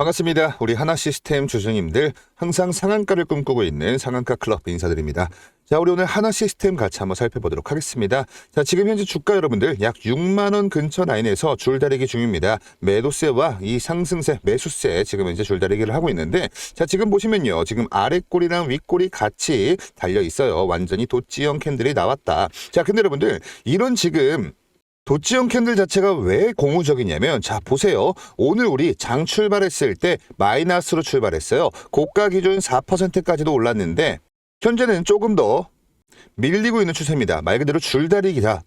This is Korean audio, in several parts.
반갑습니다. 우리 하나 시스템 주주님들 항상 상한가를 꿈꾸고 있는 상한가 클럽 인사드립니다. 자, 우리 오늘 하나 시스템 같이 한번 살펴보도록 하겠습니다. 자, 지금 현재 주가 여러분들 약 6만 원 근처 라인에서 줄다리기 중입니다. 매도세와 이 상승세, 매수세 지금 현재 줄다리기를 하고 있는데 자, 지금 보시면요. 지금 아랫골이랑 윗골이 같이 달려 있어요. 완전히 도치형 캔들이 나왔다. 자, 근데 여러분들 이런 지금 도치형 캔들 자체가 왜 고무적이냐면 자 보세요 오늘 우리 장 출발했을 때 마이너스로 출발했어요 고가 기준 4%까지도 올랐는데 현재는 조금 더 밀리고 있는 추세입니다 말 그대로 줄다리기다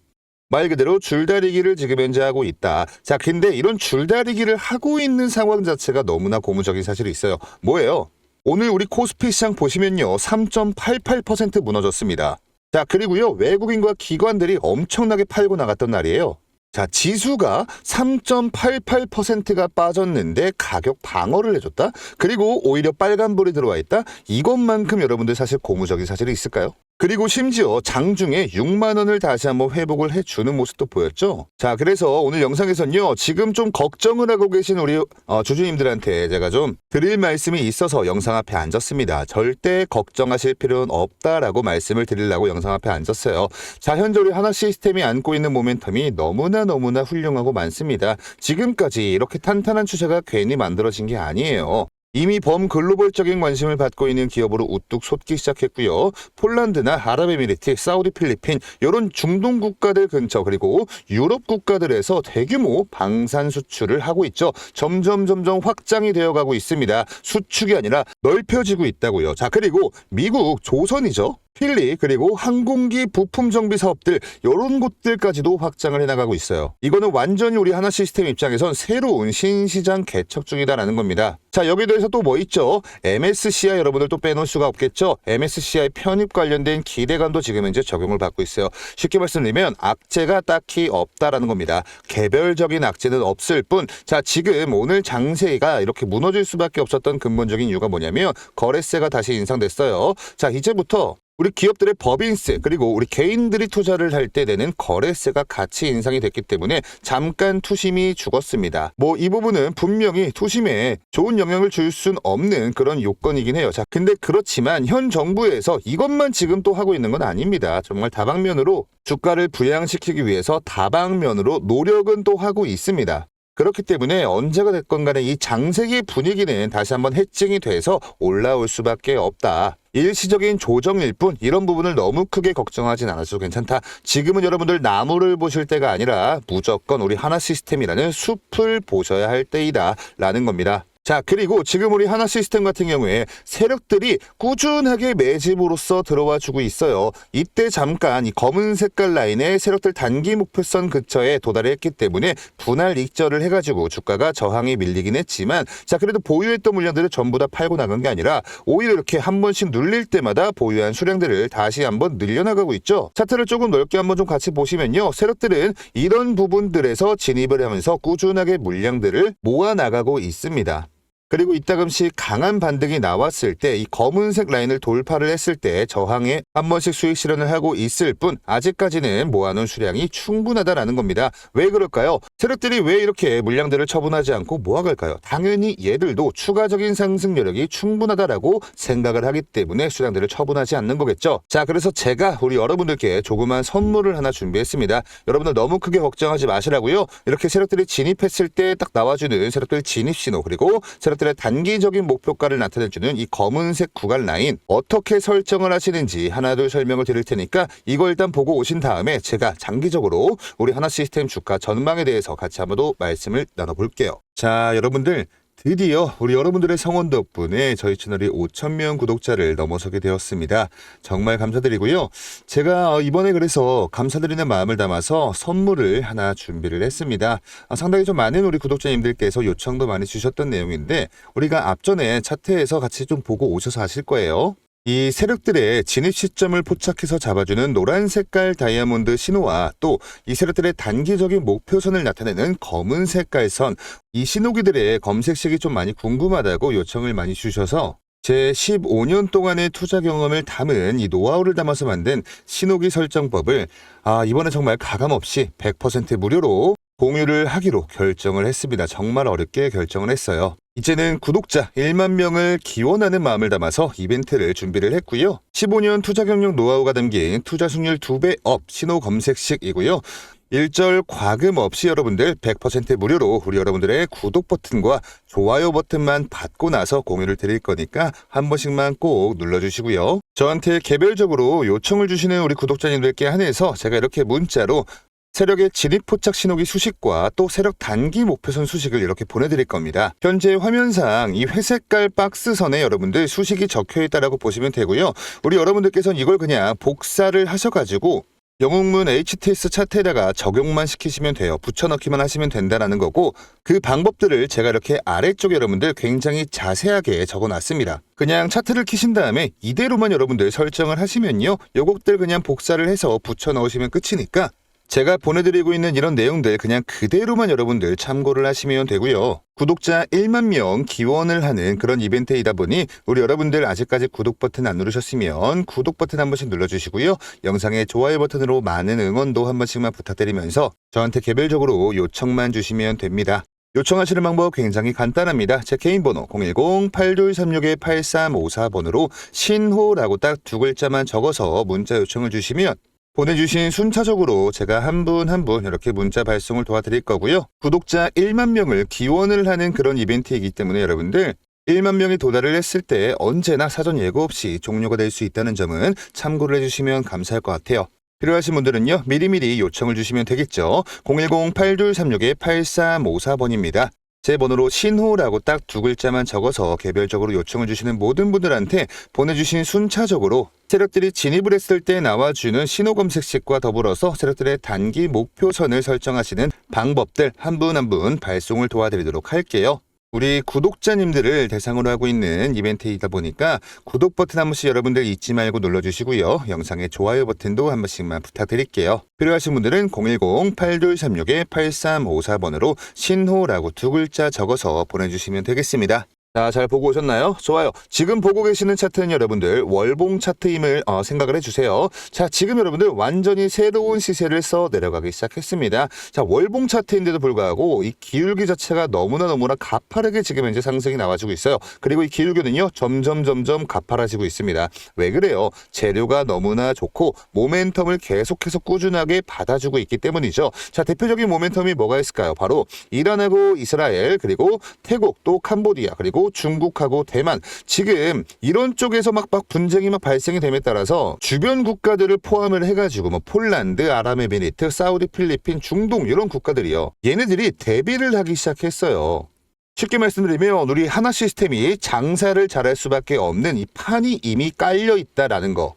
말 그대로 줄다리기를 지금 현재 하고 있다. 자, 근데 이런 줄다리기를 하고 있는 상황 자체가 너무나 고무적인 사실이 있어요. 뭐예요? 오늘 우리 코스피 시장 보시면요. 3.88% 무너졌습니다. 자, 그리고요. 외국인과 기관들이 엄청나게 팔고 나갔던 날이에요. 자, 지수가 3.88%가 빠졌는데 가격 방어를 해줬다? 그리고 오히려 빨간불이 들어와 있다? 이것만큼 여러분들 사실 고무적인 사실이 있을까요? 그리고 심지어 장중에 6만 원을 다시 한번 회복을 해주는 모습도 보였죠. 자, 그래서 오늘 영상에서는요, 지금 좀 걱정을 하고 계신 우리 어, 주주님들한테 제가 좀 드릴 말씀이 있어서 영상 앞에 앉았습니다. 절대 걱정하실 필요는 없다라고 말씀을 드리려고 영상 앞에 앉았어요. 자, 현재 우리 하나 시스템이 안고 있는 모멘텀이 너무나 너무나 훌륭하고 많습니다. 지금까지 이렇게 탄탄한 추세가 괜히 만들어진 게 아니에요. 이미 범글로벌적인 관심을 받고 있는 기업으로 우뚝 솟기 시작했고요. 폴란드나 아랍에미리트, 사우디, 필리핀 이런 중동 국가들 근처 그리고 유럽 국가들에서 대규모 방산 수출을 하고 있죠. 점점 점점 확장이 되어가고 있습니다. 수축이 아니라 넓혀지고 있다고요. 자 그리고 미국 조선이죠. 필리 그리고 항공기 부품 정비 사업들 이런 곳들까지도 확장을 해나가고 있어요. 이거는 완전히 우리 하나 시스템 입장에선 새로운 신시장 개척 중이다라는 겁니다. 자 여기 대해서 또 뭐 있죠? MSCI 여러분들 또 빼놓을 수가 없겠죠? MSCI 편입 관련된 기대감도 지금 현재 적용을 받고 있어요. 쉽게 말씀드리면 악재가 딱히 없다라는 겁니다. 개별적인 악재는 없을 뿐, 자 지금 오늘 장세가 이렇게 무너질 수밖에 없었던 근본적인 이유가 뭐냐면 거래세가 다시 인상됐어요. 자 이제부터 우리 기업들의 법인세 그리고 우리 개인들이 투자를 할 때 내는 거래세가 같이 인상이 됐기 때문에 잠깐 투심이 죽었습니다. 뭐 이 부분은 분명히 투심에 좋은 영향을 줄 순 없는 그런 요건이긴 해요. 자, 근데 그렇지만 현 정부에서 이것만 지금 또 하고 있는 건 아닙니다. 정말 다방면으로 주가를 부양시키기 위해서 다방면으로 노력은 또 하고 있습니다. 그렇기 때문에 언제가 됐건 간에 이 장세기 분위기는 다시 한번 해증이 돼서 올라올 수밖에 없다. 일시적인 조정일 뿐 이런 부분을 너무 크게 걱정하진 않아도 괜찮다. 지금은 여러분들 나무를 보실 때가 아니라 무조건 우리 하나 시스템이라는 숲을 보셔야 할 때이다. 라는 겁니다. 자, 그리고 지금 우리 하나 시스템 같은 경우에 세력들이 꾸준하게 매집으로서 들어와 주고 있어요. 이때 잠깐 이 검은 색깔 라인의 세력들 단기 목표선 근처에 도달했기 때문에 분할 익절을 해가지고 주가가 저항이 밀리긴 했지만 자, 그래도 보유했던 물량들을 전부 다 팔고 나간 게 아니라 오히려 이렇게 한 번씩 눌릴 때마다 보유한 수량들을 다시 한번 늘려나가고 있죠. 차트를 조금 넓게 한번 좀 같이 보시면요. 세력들은 이런 부분들에서 진입을 하면서 꾸준하게 물량들을 모아 나가고 있습니다. 그리고 이따금씩 강한 반등이 나왔을 때 이 검은색 라인을 돌파를 했을 때 저항에 한 번씩 수익 실현을 하고 있을 뿐 아직까지는 모아놓은 수량이 충분하다라는 겁니다. 왜 그럴까요? 세력들이 왜 이렇게 물량들을 처분하지 않고 모아갈까요? 당연히 얘들도 추가적인 상승 여력이 충분하다라고 생각을 하기 때문에 수량들을 처분하지 않는 거겠죠. 자, 그래서 제가 우리 여러분들께 조그만 선물을 하나 준비했습니다. 여러분들 너무 크게 걱정하지 마시라고요. 이렇게 세력들이 진입했을 때 딱 나와주는 세력들 진입 신호 그리고 세력들 의 단기적인 목표가를 나타내주는 이 검은색 구간 라인 어떻게 설정을 하시는지 하나 둘 설명을 드릴 테니까 이거 일단 보고 오신 다음에 제가 장기적으로 우리 하나 시스템 주가 전망에 대해서 같이 한번 더 말씀을 나눠볼게요. 자, 여러분들 드디어 우리 여러분들의 성원 덕분에 저희 채널이 5천명 구독자를 넘어서게 되었습니다. 정말 감사드리고요. 제가 이번에 그래서 감사드리는 마음을 담아서 선물을 하나 준비를 했습니다. 아, 상당히 좀 많은 우리 구독자님들께서 요청도 많이 주셨던 내용인데 우리가 앞전에 차트에서 같이 좀 보고 오셔서 아실 거예요. 이 세력들의 진입 시점을 포착해서 잡아주는 노란 색깔 다이아몬드 신호와 또 이 세력들의 단기적인 목표선을 나타내는 검은 색깔 선, 이 신호기들의 검색식이 좀 많이 궁금하다고 요청을 많이 주셔서 제 15년 동안의 투자 경험을 담은 이 노하우를 담아서 만든 신호기 설정법을 아, 이번에 정말 가감 없이 100% 무료로 공유를 하기로 결정을 했습니다. 정말 어렵게 결정을 했어요. 이제는 구독자 1만 명을 기원하는 마음을 담아서 이벤트를 준비를 했고요. 15년 투자 경력 노하우가 담긴 투자 승률 2배 업 신호 검색식이고요. 일절 과금 없이 여러분들 100% 무료로 우리 여러분들의 구독 버튼과 좋아요 버튼만 받고 나서 공유를 드릴 거니까 한 번씩만 꼭 눌러주시고요. 저한테 개별적으로 요청을 주시는 우리 구독자님들께 한해서 제가 이렇게 문자로 세력의 진입 포착 신호기 수식과 또 세력 단기 목표선 수식을 이렇게 보내드릴 겁니다. 현재 화면상 이 회색깔 박스선에 여러분들 수식이 적혀 있다라고 보시면 되고요. 우리 여러분들께서는 이걸 그냥 복사를 하셔가지고 영웅문 HTS 차트에다가 적용만 시키시면 돼요. 붙여넣기만 하시면 된다라는 거고 그 방법들을 제가 이렇게 아래쪽에 여러분들 굉장히 자세하게 적어놨습니다. 그냥 차트를 키신 다음에 이대로만 여러분들 설정을 하시면요. 요것들 그냥 복사를 해서 붙여넣으시면 끝이니까 제가 보내드리고 있는 이런 내용들 그냥 그대로만 여러분들 참고를 하시면 되고요. 구독자 1만 명 기원을 하는 그런 이벤트이다 보니 우리 여러분들 아직까지 구독 버튼 안 누르셨으면 구독 버튼 한 번씩 눌러주시고요. 영상에 좋아요 버튼으로 많은 응원도 한 번씩만 부탁드리면서 저한테 개별적으로 요청만 주시면 됩니다. 요청하시는 방법 굉장히 간단합니다. 제 개인 번호 010-8236-8354번으로 신호라고 딱 두 글자만 적어서 문자 요청을 주시면 보내주신 순차적으로 제가 한 분 한 분 이렇게 문자 발송을 도와드릴 거고요. 구독자 1만 명을 기원을 하는 그런 이벤트이기 때문에 여러분들 1만 명이 도달을 했을 때 언제나 사전 예고 없이 종료가 될 수 있다는 점은 참고를 해주시면 감사할 것 같아요. 필요하신 분들은요, 미리미리 요청을 주시면 되겠죠. 010-8236-8354번입니다. 제 번호로 신호라고 딱 두 글자만 적어서 개별적으로 요청을 주시는 모든 분들한테 보내주신 순차적으로 세력들이 진입을 했을 때 나와주는 신호 검색식과 더불어서 세력들의 단기 목표선을 설정하시는 방법들 한 분 한분 발송을 도와드리도록 할게요. 우리 구독자님들을 대상으로 하고 있는 이벤트이다 보니까 구독 버튼 한 번씩 여러분들 잊지 말고 눌러주시고요. 영상에 좋아요 버튼도 한 번씩만 부탁드릴게요. 필요하신 분들은 010-8236-8354번으로 신호라고 두 글자 적어서 보내주시면 되겠습니다. 자, 잘 보고 오셨나요? 좋아요. 지금 보고 계시는 차트는 여러분들 월봉 차트임을 어, 생각을 해주세요. 자, 지금 여러분들 완전히 새로운 시세를 써 내려가기 시작했습니다. 자, 월봉 차트인데도 불구하고 이 기울기 자체가 너무나 너무나 가파르게 지금 현재 상승이 나와주고 있어요. 그리고 이 기울기는요, 점점 점점 가파라지고 있습니다. 왜 그래요? 재료가 너무나 좋고 모멘텀을 계속해서 꾸준하게 받아주고 있기 때문이죠. 자, 대표적인 모멘텀이 뭐가 있을까요? 바로 이란하고 이스라엘 그리고 태국 또 캄보디아 그리고 중국하고 대만 지금 이런 쪽에서 막, 막 분쟁이 막 발생이 됨에 따라서 주변 국가들을 포함을 해가지고 뭐 폴란드, 아랍에미리트, 사우디, 필리핀, 중동 이런 국가들이요. 얘네들이 대비를 하기 시작했어요. 쉽게 말씀드리면 우리 하나 시스템이 장사를 잘할 수밖에 없는 이 판이 이미 깔려 있다라는 거.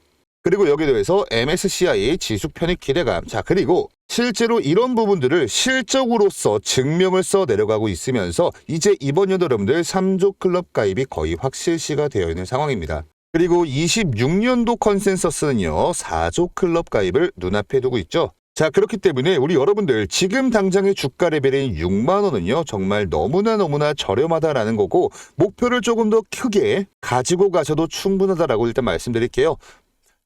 그리고 여기에 더해서 MSCI 지수 편입 기대감. 자, 그리고 실제로 이런 부분들을 실적으로서 증명을 써 내려가고 있으면서 이제 이번 연도 여러분들 3조 클럽 가입이 거의 확실시가 되어 있는 상황입니다. 그리고 26년도 컨센서스는요, 4조 클럽 가입을 눈앞에 두고 있죠. 자, 그렇기 때문에 우리 여러분들 지금 당장의 주가 레벨인 6만 원은요. 정말 너무나 너무나 저렴하다라는 거고 목표를 조금 더 크게 가지고 가셔도 충분하다라고 일단 말씀드릴게요.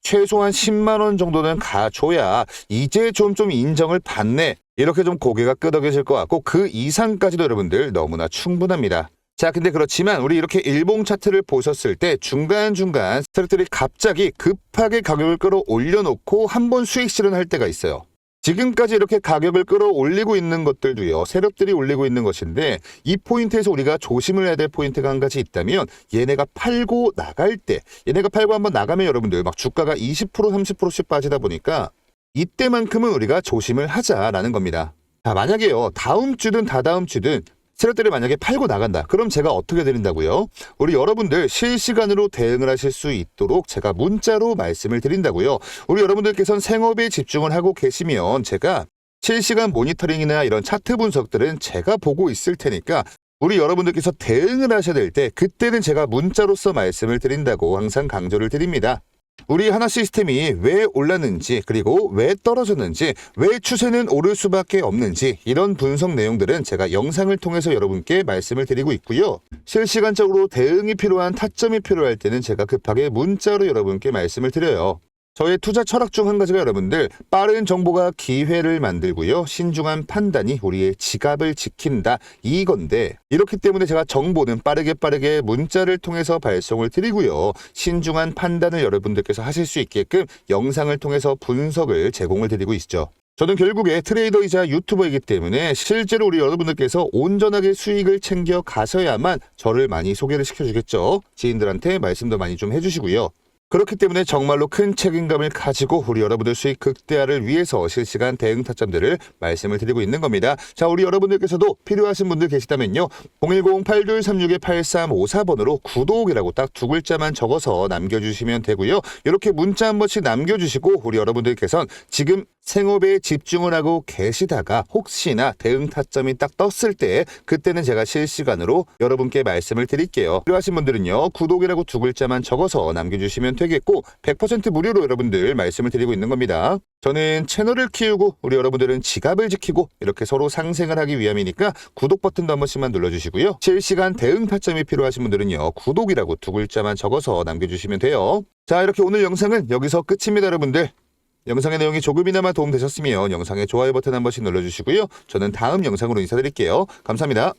최소한 10만 원 정도는 가줘야 이제 좀좀 인정을 받네. 이렇게 좀 고개가 끄덕여질 것 같고 그 이상까지도 여러분들 너무나 충분합니다. 자, 근데 그렇지만 우리 이렇게 일봉 차트를 보셨을 때 중간중간 스타들이 갑자기 급하게 가격을 끌어올려 놓고 한 번 수익 실현할 때가 있어요. 지금까지 이렇게 가격을 끌어올리고 있는 것들도요, 세력들이 올리고 있는 것인데, 이 포인트에서 우리가 조심을 해야 될 포인트가 한 가지 있다면, 얘네가 팔고 나갈 때, 얘네가 팔고 한번 나가면 여러분들 막 주가가 20% 30%씩 빠지다 보니까, 이때만큼은 우리가 조심을 하자라는 겁니다. 자, 만약에요, 다음 주든 다다음 주든, 세력들이 만약에 팔고 나간다. 그럼 제가 어떻게 드린다고요? 우리 여러분들 실시간으로 대응을 하실 수 있도록 제가 문자로 말씀을 드린다고요. 우리 여러분들께서는 생업에 집중을 하고 계시면 제가 실시간 모니터링이나 이런 차트 분석들은 제가 보고 있을 테니까 우리 여러분들께서 대응을 하셔야 될 때 그때는 제가 문자로서 말씀을 드린다고 항상 강조를 드립니다. 우리 하나 시스템이 왜 올랐는지 그리고 왜 떨어졌는지 왜 추세는 오를 수밖에 없는지 이런 분석 내용들은 제가 영상을 통해서 여러분께 말씀을 드리고 있고요. 실시간적으로 대응이 필요한 타점이 필요할 때는 제가 급하게 문자로 여러분께 말씀을 드려요. 저의 투자 철학 중 한 가지가 여러분들 빠른 정보가 기회를 만들고요. 신중한 판단이 우리의 지갑을 지킨다 이건데 이렇기 때문에 제가 정보는 빠르게 빠르게 문자를 통해서 발송을 드리고요. 신중한 판단을 여러분들께서 하실 수 있게끔 영상을 통해서 분석을 제공을 드리고 있죠. 저는 결국에 트레이더이자 유튜버이기 때문에 실제로 우리 여러분들께서 온전하게 수익을 챙겨 가셔야만 저를 많이 소개를 시켜주겠죠. 지인들한테 말씀도 많이 좀 해주시고요. 그렇기 때문에 정말로 큰 책임감을 가지고 우리 여러분들 수익 극대화를 위해서 실시간 대응 타점들을 말씀을 드리고 있는 겁니다. 자, 우리 여러분들께서도 필요하신 분들 계시다면요. 010-8236-8354번으로 구독이라고 딱 두 글자만 적어서 남겨주시면 되고요. 이렇게 문자 한 번씩 남겨주시고 우리 여러분들께서는 지금 생업에 집중을 하고 계시다가 혹시나 대응 타점이 딱 떴을 때 그때는 제가 실시간으로 여러분께 말씀을 드릴게요. 필요하신 분들은요. 구독이라고 두 글자만 적어서 남겨주시면 되겠고 100% 무료로 여러분들 말씀을 드리고 있는 겁니다. 저는 채널을 키우고 우리 여러분들은 지갑을 지키고 이렇게 서로 상생을 하기 위함이니까 구독 버튼도 한 번씩만 눌러주시고요. 실시간 대응 타점이 필요하신 분들은요. 구독이라고 두 글자만 적어서 남겨주시면 돼요. 자 이렇게 오늘 영상은 여기서 끝입니다 여러분들. 영상의 내용이 조금이나마 도움되셨으면 영상의 좋아요 버튼 한 번씩 눌러주시고요. 저는 다음 영상으로 인사드릴게요. 감사합니다.